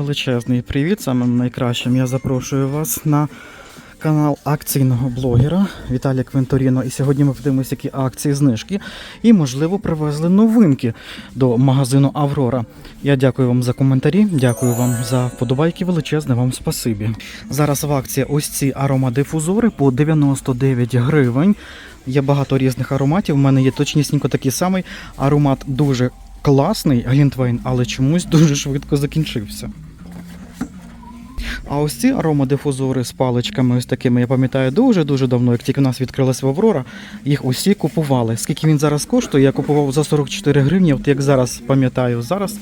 Величезний привіт, самим найкращим. Я запрошую вас на канал акційного блогера Віталія Квенторіно. І сьогодні ми подивимося, які акції, знижки. І, можливо, привезли новинки до магазину Аврора. Я дякую вам за коментарі, дякую вам за вподобайки. Величезне вам спасибі. Зараз в акції ось ці аромадифузори по 99 гривень. Є багато різних ароматів. У мене є точнісінько такий самий аромат дуже класний Глінтвейн, але чомусь дуже швидко закінчився. А ось ці аромадифузори з паличками, ось такими, я пам'ятаю, дуже-дуже давно, як тільки у нас відкрилась в Аврора, їх усі купували. Скільки він зараз коштує? Я купував за 44 гривні, от як зараз пам'ятаю, зараз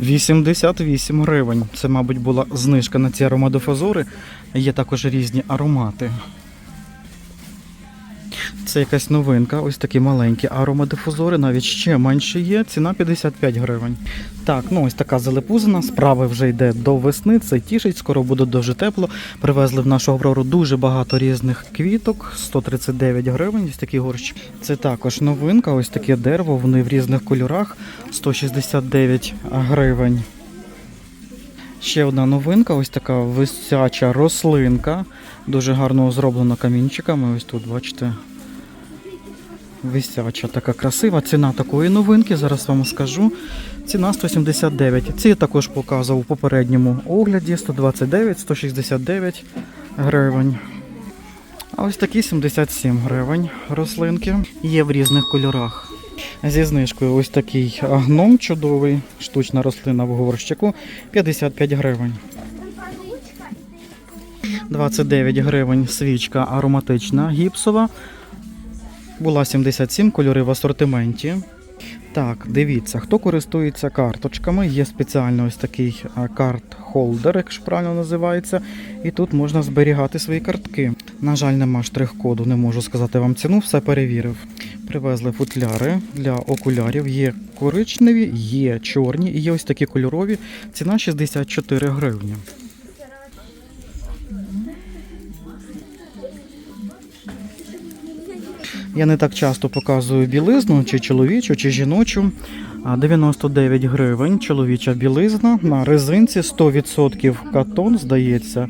88 гривень. Це, мабуть, була знижка на ці аромадифузори. Є також різні аромати. Це якась новинка, ось такі маленькі аромадифузори, навіть ще менше є. Ціна 55 гривень. Так, ну ось така залепузина. Справа вже йде до весни. Це тішить, скоро буде дуже тепло. Привезли в нашу Аврору дуже багато різних квіток. 139 гривень. Ось такі горщик. Це також новинка. Ось таке дерево. Вони в різних кольорах. 169 гривень. Ще одна новинка, ось така висяча рослинка. Дуже гарно зроблена камінчиками. Ось тут, бачите. Висяча така красива. Ціна такої новинки, зараз вам скажу. Ціна 179. Ці я також показував у попередньому огляді 129, 169 гривень. А ось такі 77 гривень рослинки. Є в різних кольорах. Зі знижкою ось такий гном чудовий, штучна рослина в горщику 55 гривень. 29 гривень свічка ароматична гіпсова. Була 77 кольори в асортименті. Так, дивіться, хто користується карточками. Є спеціально ось такий карт-холдер, якщо правильно називається. І тут можна зберігати свої картки. На жаль, нема штрих-коду, не можу сказати вам ціну, все перевірив. Привезли футляри для окулярів. Є коричневі, є чорні і є ось такі кольорові. Ціна 64 гривні. Я не так часто показую білизну, чи чоловічу, чи жіночу. 99 гривень чоловіча білизна на резинці 100% катон, здається.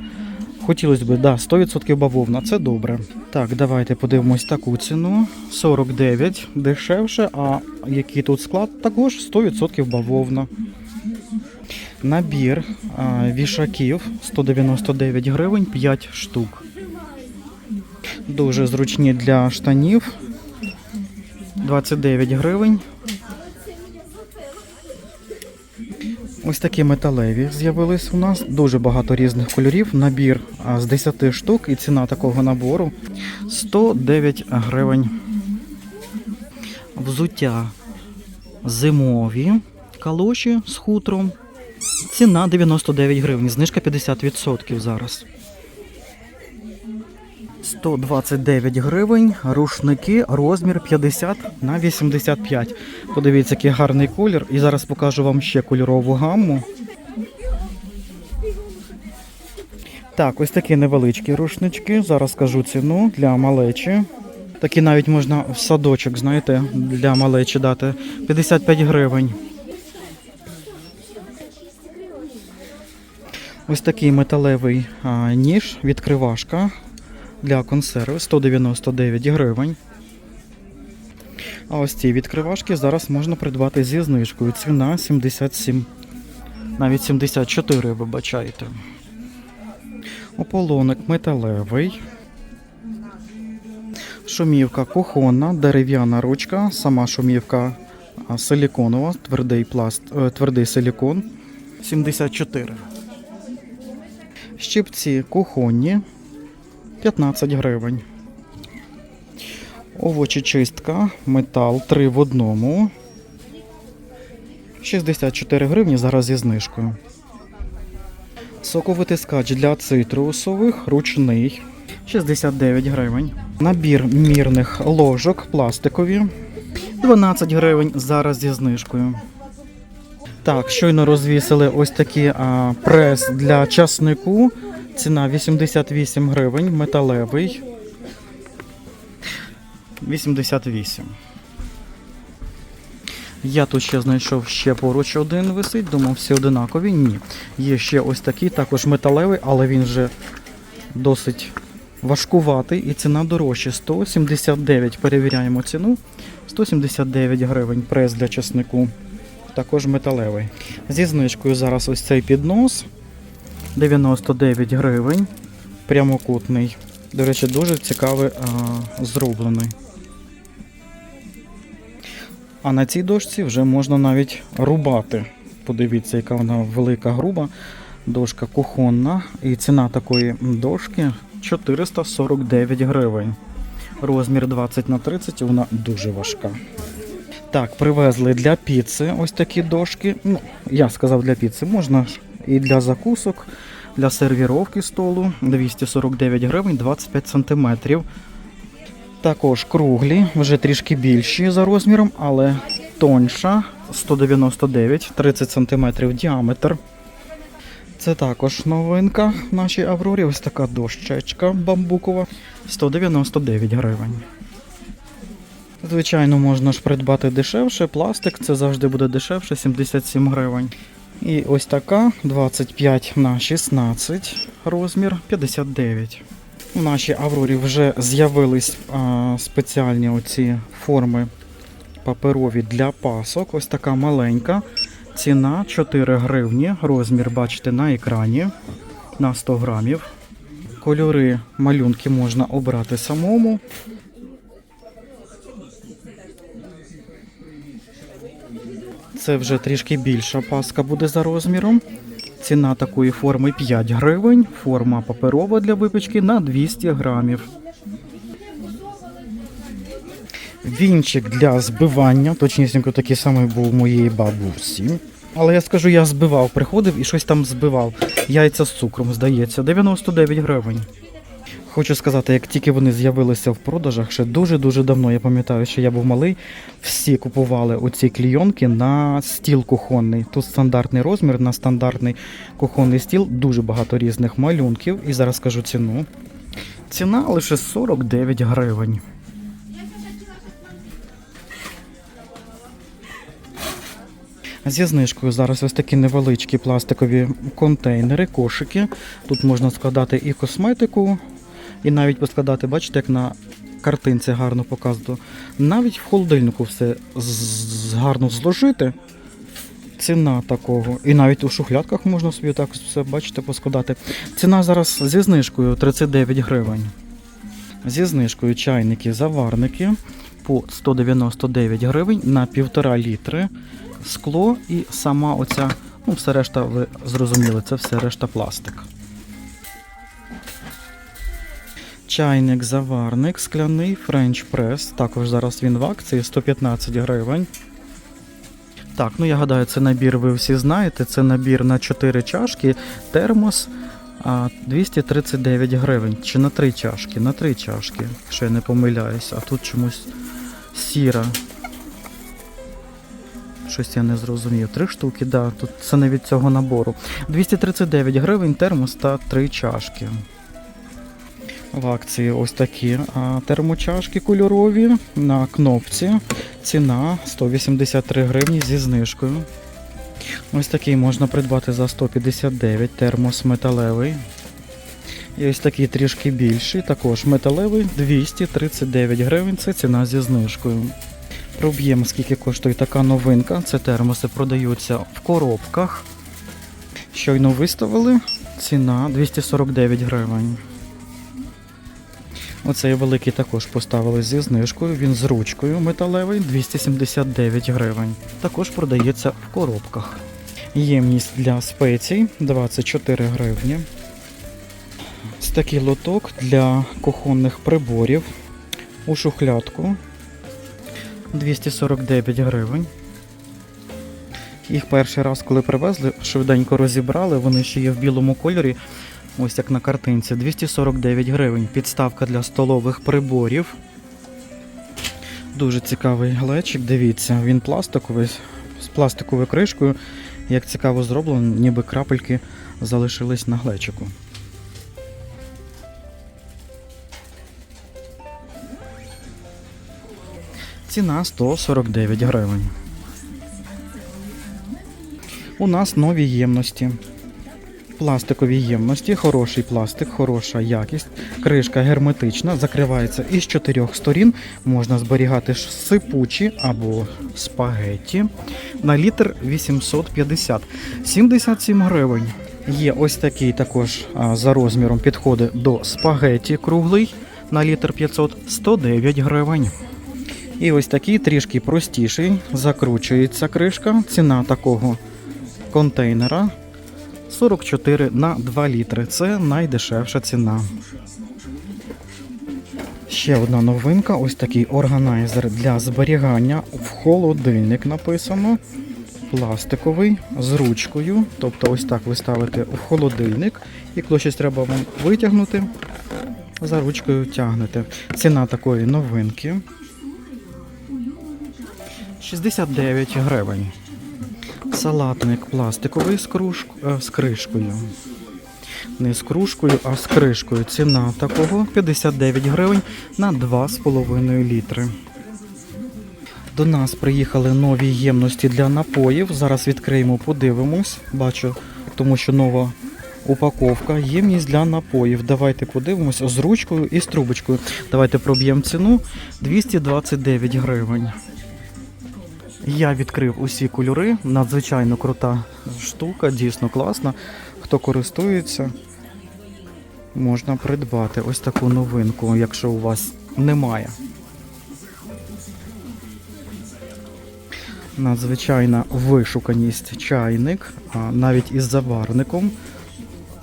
Хотілося б, да, 100% бавовна, це добре. Так, давайте подивимось таку ціну. 49 дешевше, а який тут склад? Також 100% бавовна. Набір а, вішаків 199 гривень, 5 штук. Дуже зручні для штанів. 29 гривень. Ось такі металеві з'явились у нас. Дуже багато різних кольорів. Набір з 10 штук і ціна такого набору 109 гривень. Взуття зимові калоші з хутром. Ціна 99 гривень. Знижка 50% зараз. 129 гривень, рушники, розмір 50 на 85. Подивіться, який гарний колір. І зараз покажу вам ще кольорову гамму. Так, ось такі невеличкі рушнички. Зараз скажу ціну для малечі. Такі навіть можна в садочок, знаєте, для малечі дати. 55 гривень. Ось такий металевий ніж, відкривашка для консерви 199 гривень. А ось ці відкривашки зараз можна придбати зі знижкою. Ціна 77, навіть 74, вибачайте. Ополоник металевий. Шумівка кухонна, дерев'яна ручка, сама шумівка силіконова, твердий пласт, е, твердий силікон 74. Щипці кухонні 15 гривень. Овочечистка, метал 3 в одному. 64 гривні зараз зі знижкою. Соковитискач для цитрусових, ручний 69 гривень. Набір мірних ложок пластикові 12 гривень зараз зі знижкою. Так, щойно розвісили ось такі а, прес для часнику. Ціна 88 гривень, металевий. 88. Я тут ще знайшов ще поруч один висить, думав, всі одинакові. Ні. Є ще ось такий, також металевий, але він вже досить важкуватий і ціна дорожча. 179. Перевіряємо ціну. 179 гривень прес для часнику. Також металевий. Зі знижкою зараз ось цей піднос. 99 гривень. Прямокутний. До речі, дуже цікавий а, зроблений. А на цій дошці вже можна навіть рубати. Подивіться, яка вона велика груба. Дошка кухонна. І ціна такої дошки 449 гривень. Розмір 20 на 30 вона дуже важка. Так, привезли для піци ось такі дошки. Ну, я сказав для піци, можна ж і для закусок, для сервіровки столу 249 гривень 25 сантиметрів. Також круглі, вже трішки більші за розміром, але тонша 199, 30 см діаметр. Це також новинка в нашій Аврорі. Ось така дощечка бамбукова 199 гривень. Звичайно, можна ж придбати дешевше. Пластик це завжди буде дешевше 77 гривень. І ось така 25 на 16 розмір 59. У нашій Аврорі вже з'явились спеціальні оці форми паперові для пасок. Ось така маленька. Ціна 4 гривні. Розмір бачите на екрані на 100 грамів. Кольори малюнки можна обрати самому. Це вже трішки більша паска буде за розміром. Ціна такої форми 5 гривень. Форма паперова для випічки на 200 грамів. Вінчик для збивання, точнісінько такий самий був у моєї бабусі. Але я скажу, я збивав, приходив і щось там збивав. Яйця з цукром, здається, 99 гривень. Хочу сказати, як тільки вони з'явилися в продажах, ще дуже-дуже давно, я пам'ятаю, що я був малий, всі купували оці клійонки на стіл кухонний. Тут стандартний розмір на стандартний кухонний стіл, дуже багато різних малюнків. І зараз скажу ціну. Ціна лише 49 гривень. Зі знижкою зараз ось такі невеличкі пластикові контейнери, кошики. Тут можна складати і косметику, і навіть поскладати, бачите, як на картинці гарно показано. Навіть в холодильнику все гарно зложити. Ціна такого. І навіть у шухлядках можна собі так все, бачите, поскладати. Ціна зараз зі знижкою 39 гривень. Зі знижкою чайники, заварники по 199 гривень на півтора літри. Скло і сама оця, ну, все решта, ви зрозуміли, це все решта пластик. Чайник, заварник, скляний French Press. Також зараз він в акції 115 гривень. Так, ну я гадаю, це набір ви всі знаєте. Це набір на 4 чашки, термос 239 гривень. Чи на 3 чашки? На 3 чашки, якщо я не помиляюсь. А тут чомусь сіра. Щось я не зрозумів. Три штуки, да, тут це не від цього набору. 239 гривень термос та 3 чашки. В акції ось такі термочашки кольорові на кнопці. Ціна 183 гривні зі знижкою. Ось такий можна придбати за 159 термос металевий. І ось такий трішки більший, також металевий 239 гривень. Це ціна зі знижкою. Проб'ємо, скільки коштує така новинка. Це термоси продаються в коробках. Щойно виставили. Ціна 249 гривень. Оцей великий також поставили зі знижкою. Він з ручкою металевий 279 гривень. Також продається в коробках. Ємність для спецій 24 гривні. Ось такий лоток для кухонних приборів у шухлядку 249 гривень. Їх перший раз, коли привезли, швиденько розібрали, вони ще є в білому кольорі, ось як на картинці. 249 гривень. Підставка для столових приборів. Дуже цікавий глечик, дивіться, він пластиковий, з пластиковою кришкою. Як цікаво зроблено, ніби крапельки залишились на глечику. Ціна 149 гривень. у нас нові ємності. Пластикові ємності, хороший пластик, хороша якість, кришка герметична, закривається із чотирьох сторін. Можна зберігати сипучі або спагетті. На літр 850, 77 гривень. Є ось такий також за розміром підходить до спагетті круглий на літр 500, 109 гривень. І ось такий трішки простіший, закручується кришка. Ціна такого контейнера 44 на 2 літри. Це найдешевша ціна. Ще одна новинка, ось такий органайзер для зберігання в холодильник написано. Пластиковий з ручкою. Тобто ось так ви ставите в холодильник, і коли щось треба вам витягнути, за ручкою тягнете. Ціна такої новинки 69 гривень. Салатник пластиковий з, круж... е, з кришкою. Не з кружкою, а з кришкою. Ціна такого 59 гривень на 2,5 літри. До нас приїхали нові ємності для напоїв. Зараз відкриємо, подивимось. Бачу, тому що нова упаковка. Ємність для напоїв. Давайте подивимось з ручкою і з трубочкою. Давайте проб'ємо ціну 229 гривень. Я відкрив усі кольори. Надзвичайно крута штука, дійсно класна. Хто користується, можна придбати ось таку новинку, якщо у вас немає. Надзвичайна вишуканість чайник, навіть із заварником.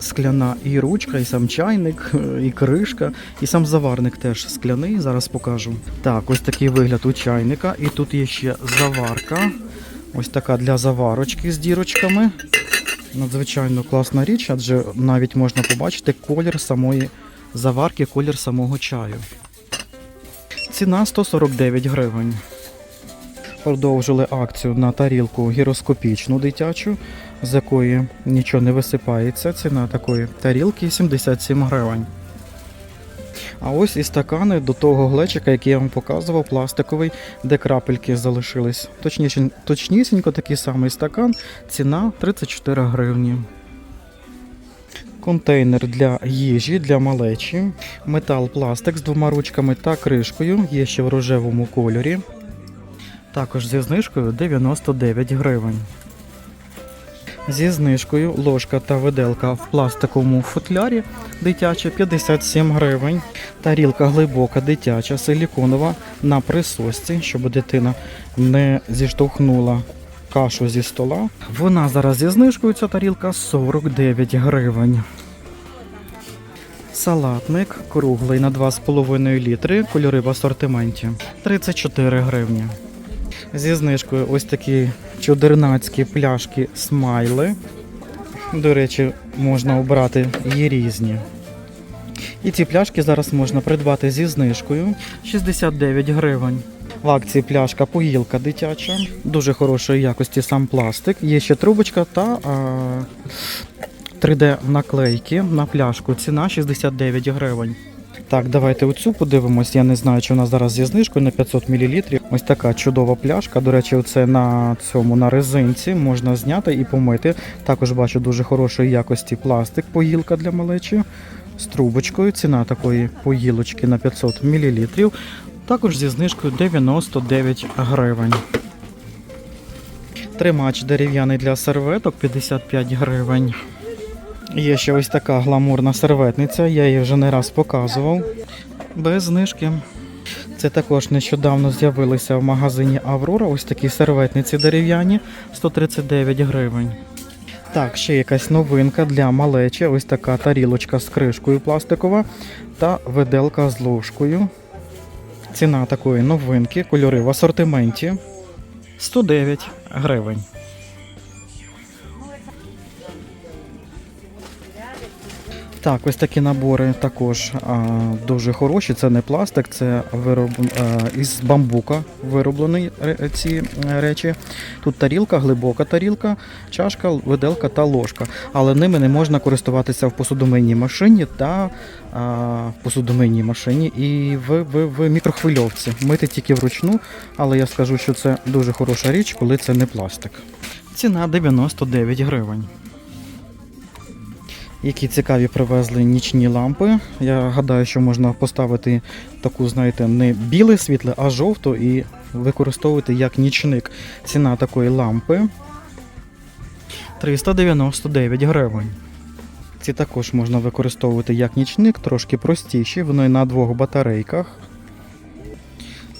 Скляна і ручка, і сам чайник, і кришка, і сам заварник теж скляний. Зараз покажу. Так, ось такий вигляд у чайника. І тут є ще заварка. Ось така для заварочки з дірочками. Надзвичайно класна річ, адже навіть можна побачити колір самої заварки, колір самого чаю. Ціна 149 гривень. Продовжили акцію на тарілку гіроскопічну дитячу, з якої нічого не висипається. Ціна такої тарілки 77 гривень. А ось і стакани до того глечика, який я вам показував, пластиковий, де крапельки залишились. Точніше, точнісінько такий самий стакан, ціна 34 гривні. Контейнер для їжі для малечі, метал пластик з двома ручками та кришкою, є ще в рожевому кольорі. Також зі знижкою 99 гривень. Зі знижкою ложка та виделка в пластиковому футлярі дитяча 57 гривень. Тарілка глибока дитяча, силіконова на присосці, щоб дитина не зіштовхнула кашу зі стола. Вона зараз зі знижкою ця тарілка 49 гривень. Салатник круглий на 2,5 літри, кольори в асортименті 34 гривні. Зі знижкою ось такі чудернацькі пляшки смайли. До речі, можна обрати є різні. І ці пляшки зараз можна придбати зі знижкою 69 гривень. В акції пляшка погілка дитяча, дуже хорошої якості сам пластик. Є ще трубочка та а, 3D наклейки на пляшку. Ціна 69 гривень. Так, давайте оцю подивимось. Я не знаю, чи вона зараз зі знижкою на 500 мл. Ось така чудова пляшка. До речі, це на цьому на резинці можна зняти і помити. Також бачу дуже хорошої якості пластик, погілка для малечі з трубочкою. Ціна такої погілочки на 500 мл. Також зі знижкою 99 гривень. Тримач дерев'яний для серветок 55 гривень. Є ще ось така гламурна серветниця, я її вже не раз показував. Без знижки. Це також нещодавно з'явилися в магазині Аврора. Ось такі серветниці дерев'яні 139 гривень. Так, ще якась новинка для малечі. Ось така тарілочка з кришкою пластикова та виделка з ложкою. Ціна такої новинки, кольори в асортименті 109 гривень. Так, ось такі набори також а, дуже хороші. Це не пластик, це вироб а, із бамбука вироблені ці е, речі. Тут тарілка, глибока тарілка, чашка, виделка та ложка. Але ними не можна користуватися в посудомийній машині та а, в посудомийній машині і в, в, в мікрохвильовці. Мити тільки вручну, але я скажу, що це дуже хороша річ, коли це не пластик. Ціна 99 гривень. Які цікаві привезли нічні лампи. Я гадаю, що можна поставити таку, знаєте, не біле світле, а жовту і використовувати як нічник. Ціна такої лампи 399 гривень. Ці також можна використовувати як нічник, трошки простіші, вони на двох батарейках.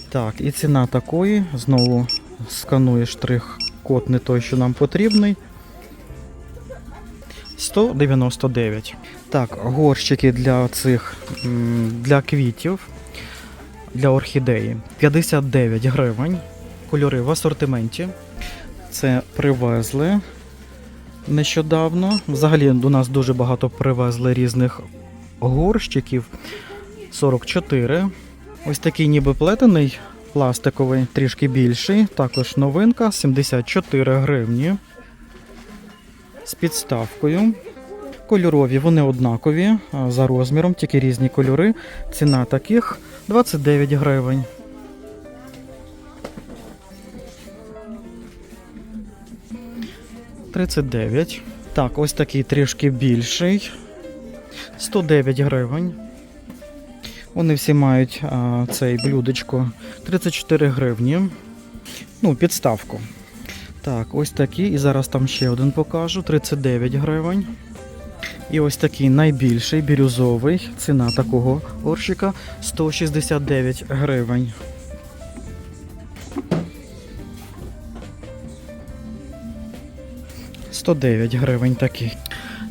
Так, і ціна такої, знову сканує штрих-код не той, що нам потрібний. 199. Так, горщики для цих для квітів, для орхідеї 59 гривень. Кольори в асортименті. Це привезли нещодавно. Взагалі до нас дуже багато привезли різних горщиків. 44. Ось такий ніби плетений, пластиковий, трішки більший. Також новинка 74 гривні. З підставкою. Кольорові вони однакові за розміром, тільки різні кольори. Ціна таких 29 гривень. Тридцять дев'ять. Так, ось такий трішки більший. 109 гривень. Вони всі мають а, цей блюдечко 34 гривні. Ну, підставку. Так, ось такі. І зараз там ще один покажу. 39 гривень. І ось такий найбільший бірюзовий. Ціна такого горщика 169 гривень. «109 гривень такий.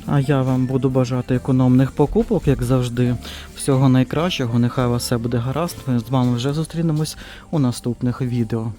А я вам буду бажати економних покупок, як завжди. Всього найкращого. Нехай у вас все буде гаразд. Ми з вами вже зустрінемось у наступних відео.